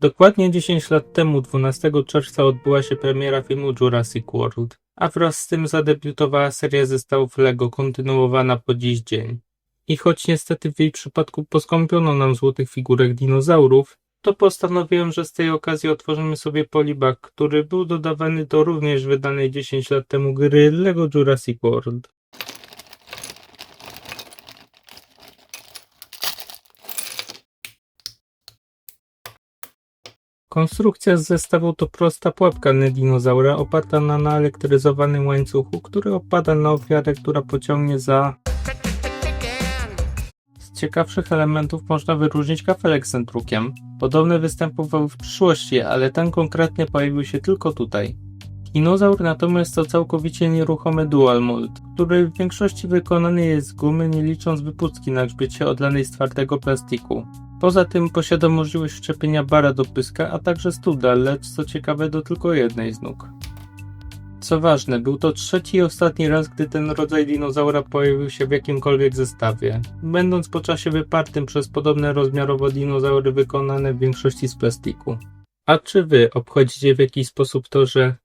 Dokładnie 10 lat temu, 12 czerwca, odbyła się premiera filmu Jurassic World, a wraz z tym zadebiutowała seria zestawów LEGO kontynuowana po dziś dzień. I choć niestety w jej przypadku poskąpiono nam złotych figurek dinozaurów, to postanowiłem, że z tej okazji otworzymy sobie polibag, który był dodawany do również wydanej 10 lat temu gry LEGO Jurassic World. Konstrukcja z zestawu to prosta pułapka dinozaura oparta na naelektryzowanym łańcuchu, który opada na ofiarę, która pociągnie za... Z ciekawszych elementów można wyróżnić kafelek z centrukiem. Podobne występowały w przyszłości, ale ten konkretnie pojawił się tylko tutaj. Dinozaur natomiast to całkowicie nieruchomy dual mold, który w większości wykonany jest z gumy, nie licząc wypustki na grzbiecie odlanej z twardego plastiku. Poza tym posiada możliwość wszczepienia bara do pyska, a także studa, lecz co ciekawe do tylko jednej z nóg. Co ważne, był to trzeci i ostatni raz, gdy ten rodzaj dinozaura pojawił się w jakimkolwiek zestawie, będąc po czasie wypartym przez podobne rozmiarowo dinozaury wykonane w większości z plastiku. A czy wy obchodzicie w jakiś sposób to, że